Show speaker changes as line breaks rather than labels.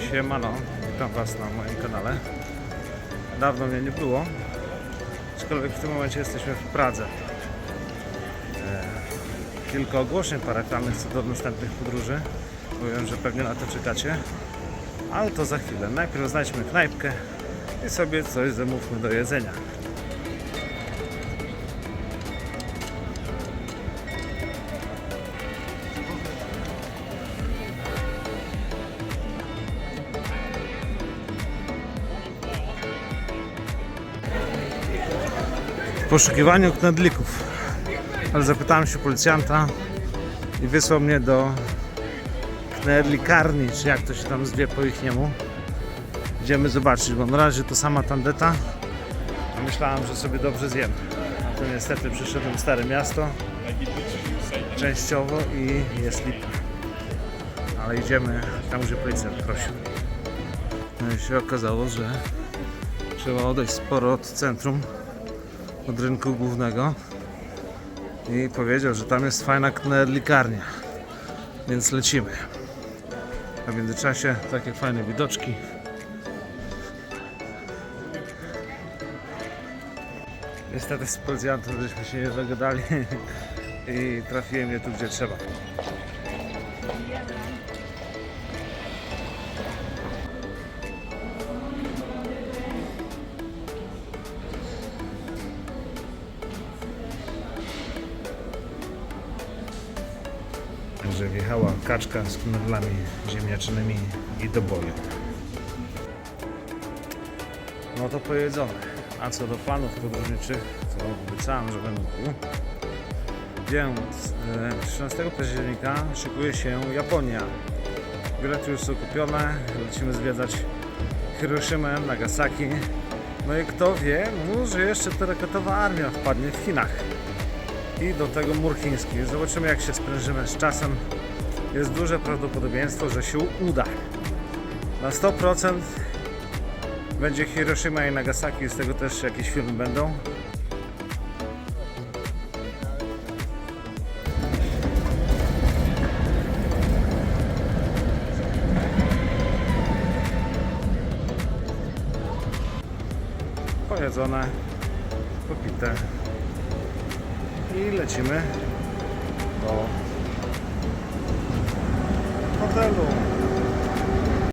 Siemano, witam Was na moim kanale. Dawno mnie nie było, aczkolwiek w tym momencie jesteśmy w Pradze. E, kilka ogłoszeń parafialnych co do następnych podróży. Mówiłem, że pewnie na to czekacie. Ale to za chwilę. Najpierw znajdźmy knajpkę i sobie coś zamówmy do jedzenia. W poszukiwaniu knedlików. Ale zapytałem się policjanta i wysłał mnie do knedlikarni, czy jak to się tam zwie po ich niemu. Idziemy zobaczyć, bo na razie to sama tandeta. Myślałem, że sobie dobrze zjem. A to niestety przyszedłem w Stare Miasto częściowo i jest lipa. Ale idziemy tam, gdzie policjant prosił. No i się okazało, że trzeba odejść sporo od centrum od rynku głównego i powiedział, że tam jest fajna knedlikarnia, więc lecimy. A w międzyczasie takie fajne widoczki. Niestety z policjantem żeśmy się nie dogadali i trafiłem je tu gdzie trzeba. Że wjechała kaczka z knedlami ziemniaczanymi i do boju. No to pojedzone. A co do planów podróżniczych, to obiecałem, że będę mówił. Więc e, 13 października szykuje się Japonia. Bilety już są kupione, lecimy zwiedzać Hiroshima, Nagasaki. No i kto wie, może jeszcze terakatowa armia wpadnie w Chinach i do tego mur chiński. Zobaczymy jak się sprężymy z czasem. Jest duże prawdopodobieństwo, że się uda. Na 100% będzie Hiroshima i Nagasaki, z tego też jakieś filmy będą. Pojedzone, popite i lecimy do hotelu.